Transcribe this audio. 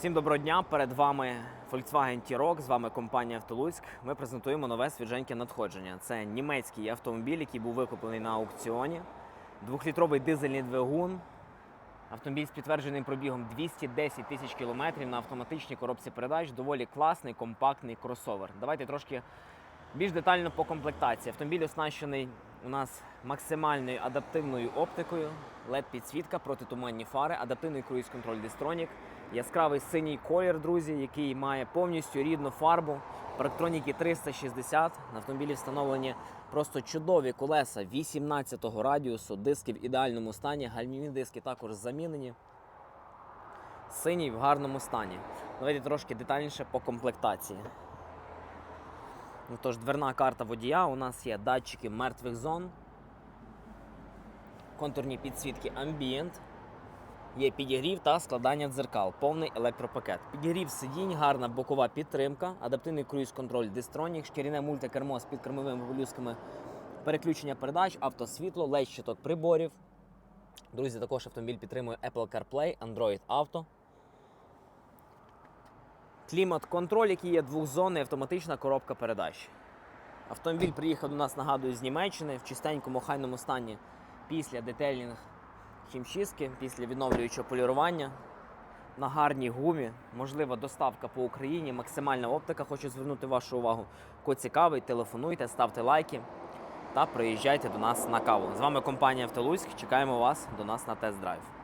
Всім доброго дня! Перед вами Volkswagen T-Roc, з вами компанія Автолуцьк. Ми презентуємо нове свіженьке надходження. Це німецький автомобіль, який був викуплений на аукціоні. Двохлітровий дизельний двигун. Автомобіль з підтвердженим пробігом 210 тисяч кілометрів на автоматичній коробці передач. Доволі класний, компактний кросовер. Давайте трошки більш детально по комплектації. Автомобіль оснащений у нас максимальною адаптивною оптикою, LED-підсвітка, протитуманні фари, адаптивний круїз-контроль Distronic, яскравий синій колір, друзі, який має повністю рідну фарбу. Парктроніки 360. На автомобілі встановлені просто чудові колеса 18-го радіусу, диски в ідеальному стані, гальмівні диски також замінені. Синій в гарному стані. Давайте трошки детальніше по комплектації. Ну, тож, дверна карта водія. У нас є датчики мертвих зон, контурні підсвітки Ambient, є підігрів та складання дзеркал, повний електропакет. Підігрів сидінь, гарна бокова підтримка, адаптивний круїз-контроль Distronic, шкіряне мультикермо з підкермовими полюсками, переключення передач, автосвітло, LED щиток приборів. Друзі, також автомобіль підтримує Apple CarPlay, Android Auto. Клімат-контроль, який є двохзонний, автоматична коробка передач. Автомобіль приїхав до нас, нагадую, з Німеччини в чистенькому хайному стані після детейлінг хімчистки, після відновлюючого полірування. На гарній гумі, можлива доставка по Україні, максимальна оптика. Хочу звернути вашу увагу. Ко цікавий, телефонуйте, ставте лайки та приїжджайте до нас на каву. З вами компанія Автолуцьк. Чекаємо вас до нас на тест-драйв.